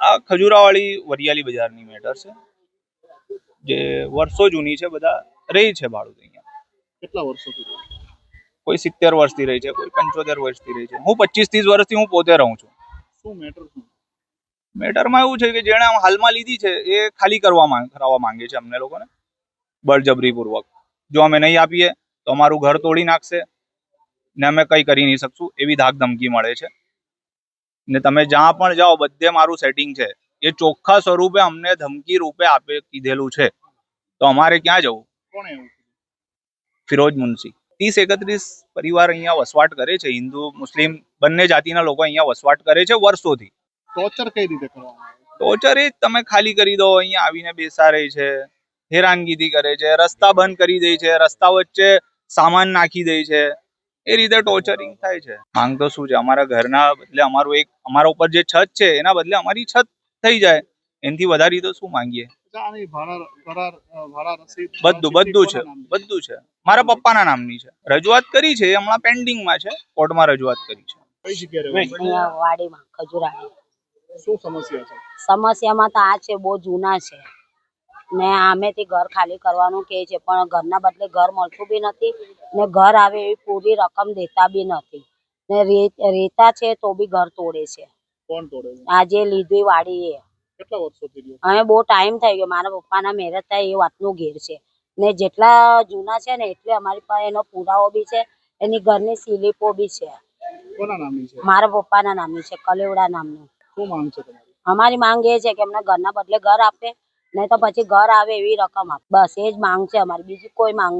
આ ખજુરાવાળી વરિયાળી બજારની મેટર છે. જે વર્ષો જૂની છે બધા રહી છે ભાડું અહીંયા. કેટલા વર્ષોથી કોઈ સિત્તેર વર્ષથી રહી છે કોઈ પંચોતેર વર્ષથી રહી છે. હું પચીસ ત્રીસ વર્ષથી હું પોતે રહું છું. શું મેટર શું મેટરમાં એવું છે કે જેણે હાલમાં લીધી છે એ ખાલી કરવા કરાવવા માંગે છે અમને લોકોને. બળજબરીપૂર્વક. જો અમે નહીં આપીએ તો અમારું ઘર તોડી નાખશે ને અમે કંઈ કરી નહીં શકશું એવી ધાક ધમકી મળે છે. ને તમે જ્યાં પણ જાઓ બધે મારું સેટિંગ છે. એ ચોખ્ખા સ્વરૂપે અમને ધમકી રૂપે આપે કીધેલું છે. તો અમારે ક્યાં જવું? કોણ એવું ફિરોજ મુનશી. ત્રીસ એકત્રીસ પરિવાર અહીંયા વસવાટ કરે છે. હિન્દુ મુસ્લિમ બંને જાતિના લોકો અહીંયા વસવાટ કરે છે વર્ષોથી. ટોર્ચર કઈ રીતે કરવામાં ટોર્ચર એ તમે ખાલી કરી દો અહીંયા આવીને બેસા રહે છે હેરાનગીરી કરે છે રસ્તા બંધ કરી દે છે રસ્તા વચ્ચે સામાન નાખી દે છે. એ રીતે ટોર્ચરિંગ થાય છે. માંગ તો શું છે? અમારા ઘરના બદલે અમારું એક અમારા ઉપર જે છત છે એના બદલે અમારી છત થઈ જાય. એનાથી વધારી તો શું માંગીએ? બધું બધું છે બધું છે. મારા પપ્પાના નામની છે. રજૂઆત કરી છે હમણાં પેન્ડિંગમાં છે. કોર્ટમાં રજૂઆત કરી છે? સમસ્યામાં તો આ છે બહુ જૂના છે. ને આમેથી ઘર ખાલી કરવાનું કહે છે પણ ઘરના બદલે ઘર મળતું બી નથી ને ઘર આવે એવી પૂરી રકમ દેતા બી નથી. ને રેતા છે તો બી ઘર તોડે છે. કોણ તોડે છે? લીધી વાડી એ કેટલા વર્ષોથી રહ્યો? હવે બહુ ટાઈમ થઈ ગયો મારા પપ્પાના મેરેજ થાય એ વાતનું ઘેર છે. ને જેટલા જૂના છે ને એટલે અમારી પાસે એનો પુરાવો બી છે એની ઘરની સ્લીપો બી છે. કોના નામની છે? મારા પપ્પાના નામની છે કલેવડા નામનું. શું માંગ છે તમારી? અમારી માંગ એ છે કે અમને ઘરના બદલે ઘર આપે નહીં તો પછી ઘર આવે એવી રકમ આપ. બસ, એ જ માંગ છે અમારી. બીજી કોઈ માંગ નથી